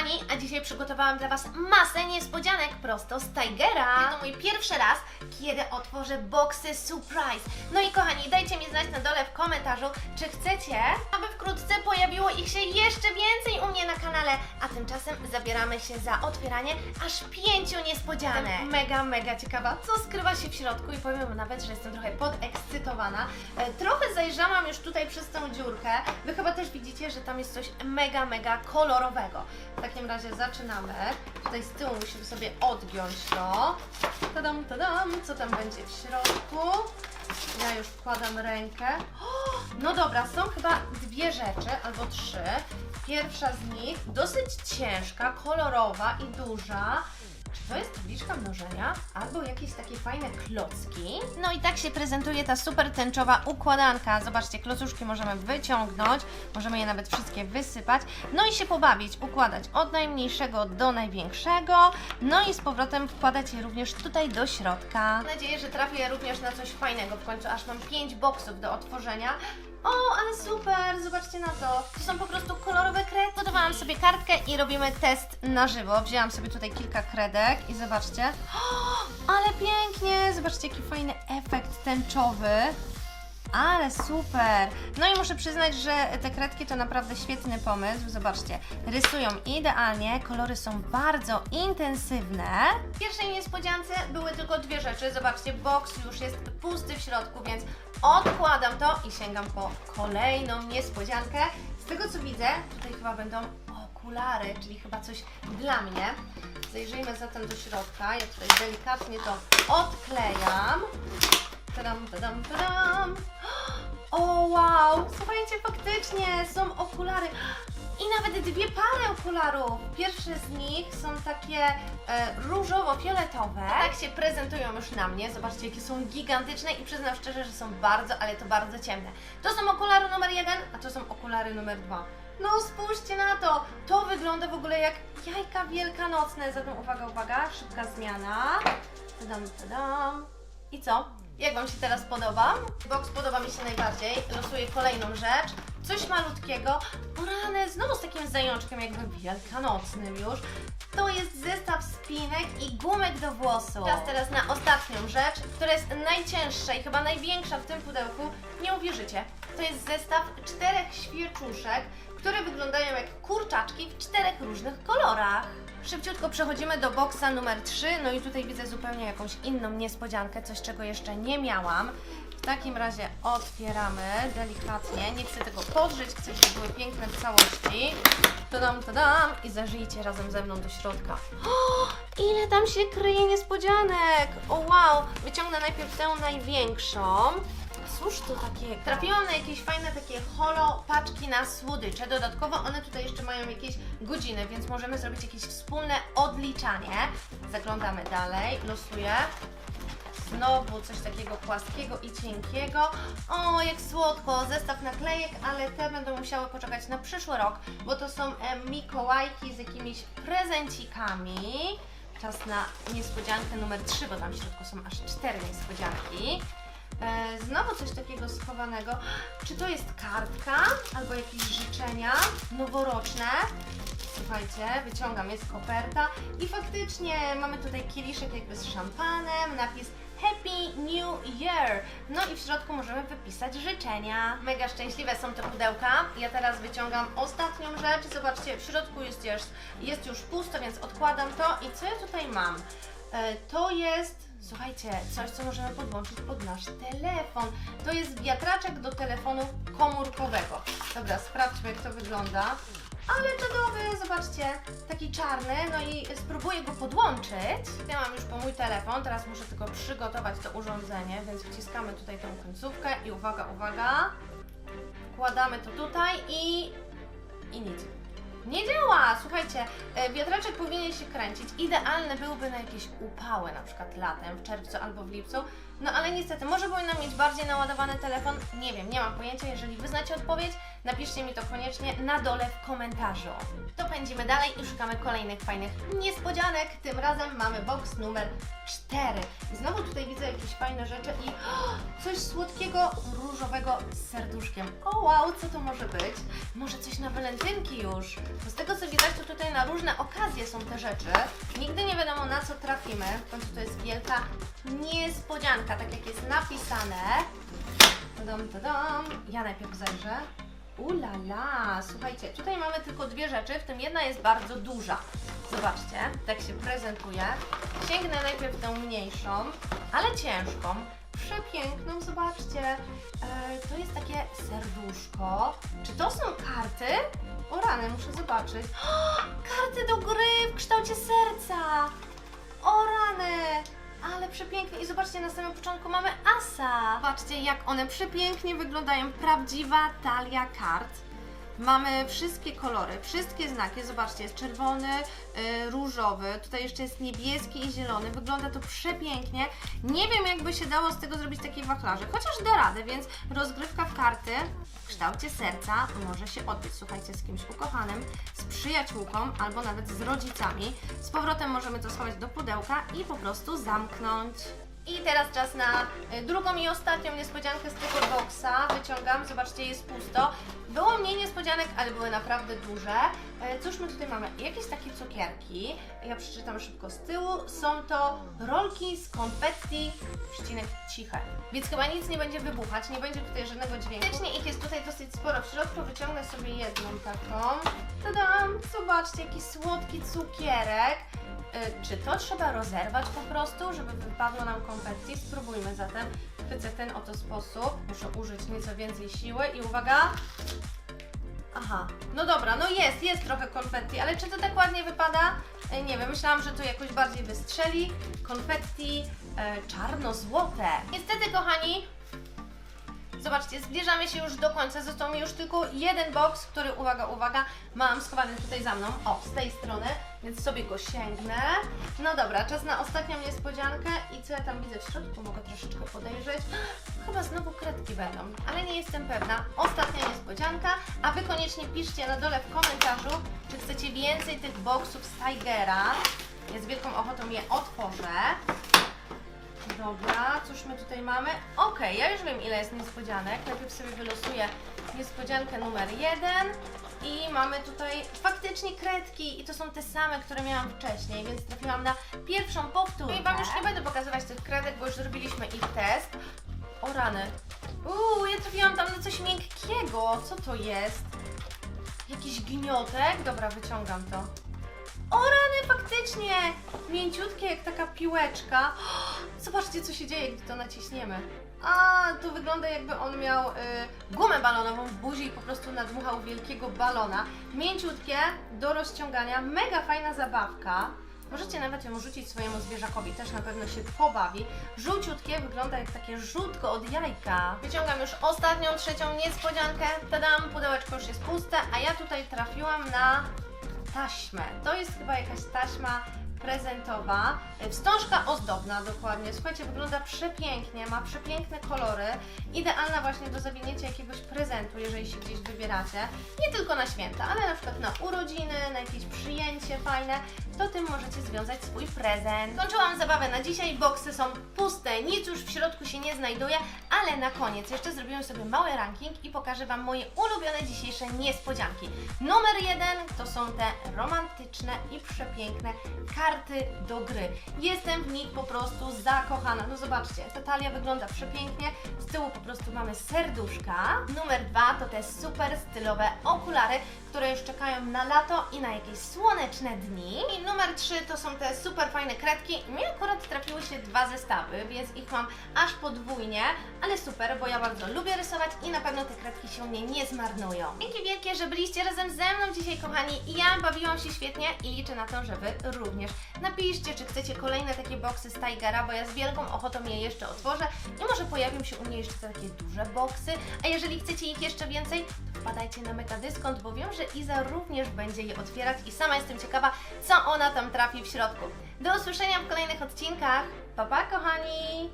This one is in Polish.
kochani, a dzisiaj przygotowałam dla Was masę niespodzianek prosto z Tigera. To mój pierwszy raz, kiedy otworzę boxy surprise. No i kochani, dajcie mi znać na dole w komentarzu, czy chcecie, aby wkrótce pojawiło ich się jeszcze więcej u mnie na kanale. A tymczasem zabieramy się za otwieranie aż pięciu niespodzianek. Jestem mega, mega ciekawa, co skrywa się w środku i powiem nawet, że jestem trochę podekscytowana. E, trochę zajrzałam już tutaj przez tą dziurkę. Wy chyba też widzicie, że tam jest coś mega, mega kolorowego. W takim razie zaczynamy. Tutaj z tyłu musimy sobie odgiąć to. Tadam, tadam, co tam będzie w środku? Ja już wkładam rękę. No dobra, są chyba dwie rzeczy, albo trzy. Pierwsza z nich dosyć ciężka, kolorowa i duża. To jest tabliczka mnożenia? Albo jakieś takie fajne klocki? No i tak się prezentuje ta super tęczowa układanka. Zobaczcie, klocuszki możemy wyciągnąć, możemy je nawet wszystkie wysypać. No i się pobawić, układać od najmniejszego do największego. No i z powrotem wkładać je również tutaj do środka. Mam nadzieję, że trafię również na coś fajnego w końcu, aż mam 5 boksów do otworzenia. O, ale super! Zobaczcie na to. To są po prostu kolorowe kredy. Podawałam sobie kartkę i robimy test na żywo. Wzięłam sobie tutaj kilka kredek i zobaczcie. O, ale pięknie! Zobaczcie, jaki fajny efekt tęczowy. Ale super! No i muszę przyznać, że te kredki to naprawdę świetny pomysł. Zobaczcie, rysują idealnie, kolory są bardzo intensywne. W pierwszej niespodziance były tylko dwie rzeczy. Zobaczcie, box już jest pusty w środku, więc odkładam to i sięgam po kolejną niespodziankę. Z tego co widzę, tutaj chyba będą okulary, czyli chyba coś dla mnie. Zajrzyjmy zatem do środka. Ja tutaj delikatnie to odklejam. Tadam, tadam, tadam. O wow! Słuchajcie, faktycznie są okulary. I nawet dwie pary okularów. Pierwsze z nich są takie e, różowo-fioletowe. Tak się prezentują już na mnie. Zobaczcie, jakie są gigantyczne i przyznam szczerze, że są bardzo, ale to bardzo ciemne. To są okulary numer jeden, a to są okulary numer dwa. No spójrzcie na to! To wygląda w ogóle jak jajka wielkanocne. Zatem uwaga, uwaga, szybka zmiana. Tadam, tadam. I co? Jak Wam się teraz podoba? Box podoba mi się najbardziej. Losuję kolejną rzecz. Coś malutkiego. O rany, znowu z takim zajączkiem jakby wielkanocnym już. To jest zestaw spinek i gumek do włosów. Czas teraz na ostatnią rzecz, która jest najcięższa i chyba największa w tym pudełku. Nie uwierzycie. To jest zestaw czterech świeczuszek, które wyglądają jak kurczaczki w czterech różnych kolorach. Szybciutko przechodzimy do boksa numer 3, no i tutaj widzę zupełnie jakąś inną niespodziankę, coś czego jeszcze nie miałam. W takim razie otwieramy delikatnie, nie chcę tego podżyć, chcę, żeby były piękne w całości. Tadam, tadam i zażyjcie razem ze mną do środka. O, ile tam się kryje niespodzianek! O wow, wyciągnę najpierw tę największą. Cóż to takiego? Trafiłam na jakieś fajne takie holo paczki na słodycze. Dodatkowo one tutaj jeszcze mają jakieś godziny, więc możemy zrobić jakieś wspólne odliczanie. Zaglądamy dalej, losuję. Znowu coś takiego płaskiego i cienkiego. O, jak słodko! Zestaw naklejek, ale te będą musiały poczekać na przyszły rok, bo to są e, mikołajki z jakimiś prezencikami. Czas na niespodziankę numer 3, bo tam w środku są aż cztery niespodzianki. E, znowu coś takiego schowanego. Czy to jest kartka albo jakieś życzenia noworoczne? Słuchajcie, wyciągam, jest koperta i faktycznie mamy tutaj kieliszek jakby z szampanem, napis Happy New Year. No i w środku możemy wypisać życzenia. Mega szczęśliwe są te pudełka. Ja teraz wyciągam ostatnią rzecz. Zobaczcie, w środku jest już, jest już pusto, więc odkładam to. I co ja tutaj mam? E, to jest Słuchajcie, coś, co możemy podłączyć pod nasz telefon. To jest wiatraczek do telefonu komórkowego. Dobra, sprawdźmy, jak to wygląda. Ale czadowy, zobaczcie, taki czarny, no i spróbuję go podłączyć. Ja mam już po mój telefon, teraz muszę tylko przygotować to urządzenie, więc wciskamy tutaj tą końcówkę i uwaga, uwaga, wkładamy to tutaj i... i nic. Nie działa! Słuchajcie, e, wiatraczek powinien się kręcić. Idealny byłby na jakieś upały, na przykład latem, w czerwcu albo w lipcu. No ale niestety, może powinnam mieć bardziej naładowany telefon? Nie wiem, nie mam pojęcia. Jeżeli Wy znacie odpowiedź, napiszcie mi to koniecznie na dole w komentarzu. To pędzimy dalej i szukamy kolejnych fajnych niespodzianek. Tym razem mamy box numer 4. I znowu tutaj widzę jakieś fajne rzeczy i coś słodkiego, różowego z serduszkiem. O wow, co to może być? Może coś na walentynki już? Bo z tego co widać, to tutaj na różne okazje są te rzeczy. Nigdy nie wiadomo na co trafimy. W to jest wielka niespodzianka, tak jak jest napisane. Tadam, tadam. Ja najpierw zajrzę. Ulala, słuchajcie, tutaj mamy tylko dwie rzeczy, w tym jedna jest bardzo duża. Zobaczcie, tak się prezentuje. Sięgnę najpierw tę mniejszą, ale ciężką, przepiękną, zobaczcie. E, to jest takie serduszko. Czy to są karty? O rany, muszę zobaczyć. karty do gry w kształcie serca! O rany! Przepięknie i zobaczcie, na samym początku mamy asa. Zobaczcie, jak one przepięknie wyglądają. Prawdziwa talia kart. Mamy wszystkie kolory, wszystkie znaki. Zobaczcie, jest czerwony, y, różowy, tutaj jeszcze jest niebieski i zielony. Wygląda to przepięknie. Nie wiem, jakby się dało z tego zrobić takie wachlarze, chociaż da radę, więc rozgrywka w karty w kształcie serca może się odbyć. Słuchajcie, z kimś ukochanym, z przyjaciółką albo nawet z rodzicami. Z powrotem możemy to schować do pudełka i po prostu zamknąć. I teraz czas na y, drugą i ostatnią niespodziankę z tego boxa. Wyciągam, zobaczcie, jest pusto. Było mniej niespodzianek, ale były naprawdę duże. E, Cóż my tutaj mamy? Jakieś takie cukierki. Ja przeczytam szybko z tyłu. Są to rolki z konfetti, przecinek ciche. Więc chyba nic nie będzie wybuchać, nie będzie tutaj żadnego dźwięku. Faktycznie ich jest tutaj dosyć sporo. W środku wyciągnę sobie jedną taką. Tadam! Zobaczcie, jaki słodki cukierek. Y, Czy to trzeba rozerwać po prostu, żeby wypadło nam konfetti? Spróbujmy zatem. Chwycę ten oto sposób. Muszę użyć nieco więcej siły i uwaga. Aha, no dobra, no jest, jest trochę konfetti, ale czy to tak ładnie wypada? Y, Nie wiem, myślałam, że to jakoś bardziej wystrzeli. Konfetti e, czarno-złote. Niestety, kochani, Zobaczcie, zbliżamy się już do końca. Został mi już tylko jeden box, który, uwaga, uwaga, mam schowany tutaj za mną. O, z tej strony, więc sobie go sięgnę. No dobra, czas na ostatnią niespodziankę. I co ja tam widzę w środku? Mogę troszeczkę podejrzeć. Będą, ale nie jestem pewna. Ostatnia niespodzianka, a Wy koniecznie piszcie na dole w komentarzu, czy chcecie więcej tych boxów z Tigera. Ja z wielką ochotą je otworzę. Dobra, cóż my tutaj mamy? Okej, ja już wiem ile jest niespodzianek. Najpierw sobie wylosuję niespodziankę numer jeden. I mamy tutaj faktycznie kredki i to są te same, które miałam wcześniej, więc trafiłam na pierwszą powtórkę. I Wam już nie będę pokazywać tych kredek, bo już zrobiliśmy ich test. O rany. Uuu, ja trafiłam tam na coś miękkiego. Co to jest? Jakiś gniotek? Dobra, wyciągam to. O rany, faktycznie! Mięciutkie jak taka piłeczka. Zobaczcie, co się dzieje, gdy to naciśniemy. A, to wygląda jakby on miał y, gumę balonową w buzi i po prostu nadmuchał wielkiego balona. Mięciutkie, do rozciągania, mega fajna zabawka. Możecie nawet ją rzucić swojemu zwierzakowi, też na pewno się pobawi. Żółciutkie, wygląda jak takie żółtko od jajka. Wyciągam już ostatnią, trzecią niespodziankę. Tadam, pudełeczko już jest puste, a ja tutaj trafiłam na taśmę. To jest chyba jakaś taśma prezentowa. Wstążka ozdobna dokładnie. Słuchajcie, wygląda przepięknie, ma przepiękne kolory. Idealna właśnie do zawinięcia jakiegoś prezentu, jeżeli się gdzieś wybieracie. Nie tylko na święta, ale na przykład na urodziny, na jakieś przyjęcie fajne. To tym możecie związać swój prezent. Kończyłam zabawę na dzisiaj. Boksy są puste, nic już w środku się nie znajduje, ale na koniec jeszcze zrobiłem sobie mały ranking i pokażę Wam moje ulubione dzisiejsze niespodzianki. Numer jeden to są te romantyczne i przepiękne karty do gry. Jestem w nich po prostu zakochana. No zobaczcie, ta talia wygląda przepięknie. Z tyłu po prostu mamy serduszka. Numer dwa to te super stylowe okulary, które już czekają na lato i na jakieś słoneczne dni. I numer trzy to są te super fajne kredki. Mi akurat trafiły się dwa zestawy, więc ich mam aż podwójnie, ale super, bo ja bardzo lubię rysować i na pewno te kredki się mnie nie zmarnują. Dzięki wielkie, że byliście razem ze mną dzisiaj, kochani. Ja bawiłam się świetnie i liczę na to, że Wy również. Napiszcie, czy chcecie kolejne takie boksy z Tigera, bo ja z wielką ochotą je jeszcze otworzę i może pojawią się u mnie jeszcze takie duże boksy. A jeżeli chcecie ich jeszcze więcej, to wpadajcie na Metadyskont, bo wiem, że Iza również będzie je otwierać i sama jestem ciekawa, co ona tam trafi w środku. Do usłyszenia w kolejnych odcinkach. Pa, pa kochani!